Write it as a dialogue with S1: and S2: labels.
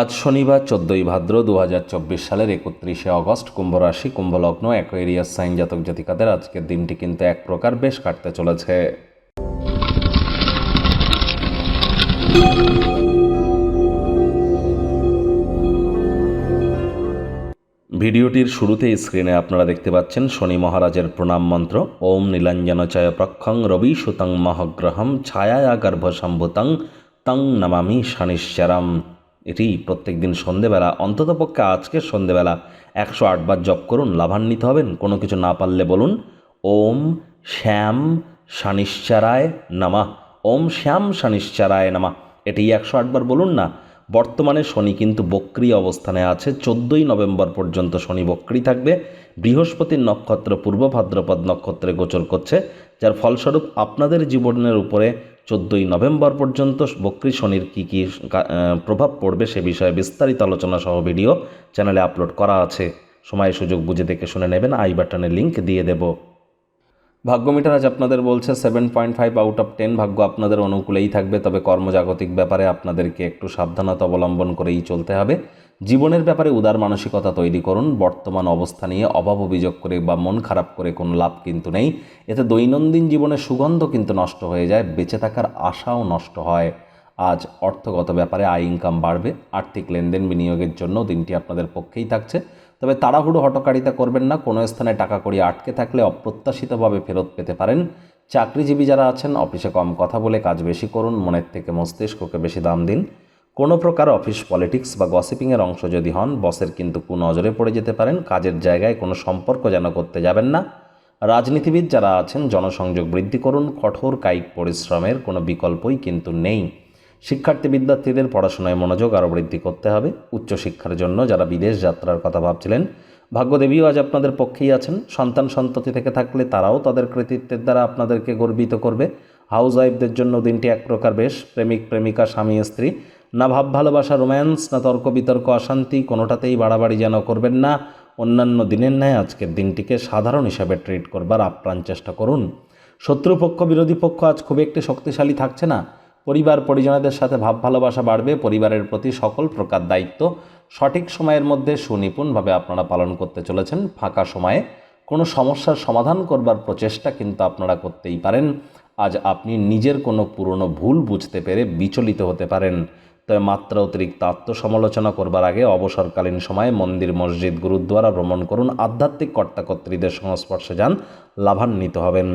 S1: আজ শনিবার চোদ্দই ভাদ্র দু হাজার চব্বিশ সালের একত্রিশে অগস্ট কুম্ভ রাশি কুম্ভলগ্ন, অ্যাকোয়েরিয়াস সাইন জাতক জাতিকাদের আজকের দিনটি কিন্তু এক প্রকার বেশ কাটতে চলেছে। ভিডিওটির শুরুতেই স্ক্রিনে আপনারা দেখতে পাচ্ছেন শনি মহারাজের প্রণাম মন্ত্র, ওম নীলাঞ্জনচয় প্রক্ষং রবি সুতং মহগ্রহম ছায়া গর্ভসম্ভুতং, তং নমামি শনিশ্চরম। এটি প্রত্যেক দিন সন্ধেবেলা অন্ততপক্ষে আজকের সন্ধেবেলা, একশো আটবার জপ করুন, লাভান্বিত হবেন, কোনো কিছু না পারলে বলুন, ওম শ্যাম শানিশ্চারায় নামা, ওম শ্যাম সানিশ্চারায় নামা এটি একশো আটবার বলুন না বর্তমানে শনি কিন্তু বক্রি অবস্থানে আছে। চোদ্দোই নভেম্বর পর্যন্ত শনি বক্রি থাকবে। বৃহস্পতির নক্ষত্র পূর্ব ভাদ্রপদ নক্ষত্রে গোচর করছে, যার ফলস্বরূপ আপনাদের জীবনের উপরে চোদ্দোই নভেম্বর পর্যন্ত বক্রি শনির কী কী প্রভাব পড়বে সে বিষয়ে বিস্তারিত আলোচনা সহ ভিডিও চ্যানেলে আপলোড করা আছে। সময় সুযোগ বুঝে দেখে শুনে নেবেন। আই বাটনের লিঙ্ক দিয়ে দেবো। ভাগ্যমিটার আজ আপনাদের বলছে seven point five out of ten ভাগ্য আপনাদের অনুকূলেই থাকবে, তবে কর্মজাগতিক ব্যাপারে আপনাদেরকে একটু সাবধানতা অবলম্বন করেই চলতে হবে। জীবনের ব্যাপারে উদার মানসিকতা তৈরি করুন, বর্তমান অবস্থা নিয়ে অভাব অভিযোগ করে বা মন খারাপ করে কোনো লাভ কিন্তু নেই। এতে দৈনন্দিন জীবনের সুগন্ধ কিন্তু নষ্ট হয়ে যায়, বেঁচে থাকার আশাও নষ্ট হয়। আজ অর্থগত ব্যাপারে আয় ইনকাম বাড়বে, আর্থিক লেনদেন বিনিয়োগের জন্য দিনটি আপনাদের পক্ষেই থাকছে। তবে তাড়াহুড়ো হটকারিতা করবেন না, কোনো স্থানে টাকা কড়ি আটকে থাকলে অপ্রত্যাশিতভাবে ফেরত পেতে পারেন। চাকরিজীবী যারা আছেন, অফিসে কম কথা বলে কাজ বেশি করুন, মনের থেকে মস্তিষ্ককে বেশি দাম দিন। কোনো প্রকার অফিস পলিটিক্স বা গসিপিংয়ের অংশ যদি হন, বসের কিন্তু কুনজরে পড়ে যেতে পারেন, কাজের জায়গায় কোনো সম্পর্ক যেন করতে যাবেন না। রাজনীতিবিদ যারা আছেন, জনসংযোগ বৃদ্ধি করুন, কঠোর কায়িক পরিশ্রমের কোনো বিকল্পই কিন্তু নেই। শিক্ষার্থী বিদ্যার্থীদের পড়াশোনায় মনোযোগ আরও বৃদ্ধি করতে হবে। উচ্চশিক্ষার জন্য যারা বিদেশ যাত্রার কথা ভাবছিলেন, ভাগ্যদেবীও আজ আপনাদের পক্ষেই আছেন। সন্তান সন্ততি থেকে থাকলে তারাও তাদের কৃতিত্বের দ্বারা আপনাদেরকে গর্বিত করবে। হাউস ওয়াইফদের জন্য দিনটি এক প্রকার বেশ, প্রেমিক, প্রেমিকা, স্বামী, স্ত্রী। না ভাব, ভালোবাসা, রোম্যান্স, না তর্ক, বিতর্ক, অশান্তি, কোনোটাতেই বাড়াবাড়ি যেন করবেন না। অন্যান্য দিনের ন্যায় আজকের দিনটিকে সাধারণ হিসাবে ট্রিট করবার আপ্রাণ চেষ্টা করুন। শত্রুপক্ষ, বিরোধী পক্ষ আজ খুব একটি শক্তিশালী থাকছে না। পরিবার পরিজনদের সাথে ভাব ভালোবাসা বাড়বে, পরিবারের প্রতি সকল প্রকার দায়িত্ব সঠিক সময়ের মধ্যে সুনিপুণভাবে আপনারা পালন করতে চলেছেন। ফাঁকা সময়ে কোনো সমস্যার সমাধান করবার প্রচেষ্টা কিন্তু আপনারা করতেই পারেন। আজ আপনি নিজের কোনো পুরনো ভুল বুঝতে পেরে বিচলিত হতে পারেন। তবে মাত্রা অতিরিক্ত আত্মসমালোচনা করবার আগে অবসরকালীন সময়ে মন্দির, মসজিদ, গুরুদ্বারা ভ্রমণ করুন। আধ্যাত্মিক কর্তাকর্ত্রীদের সংস্পর্শে যান, লাভান্বিত হবেন।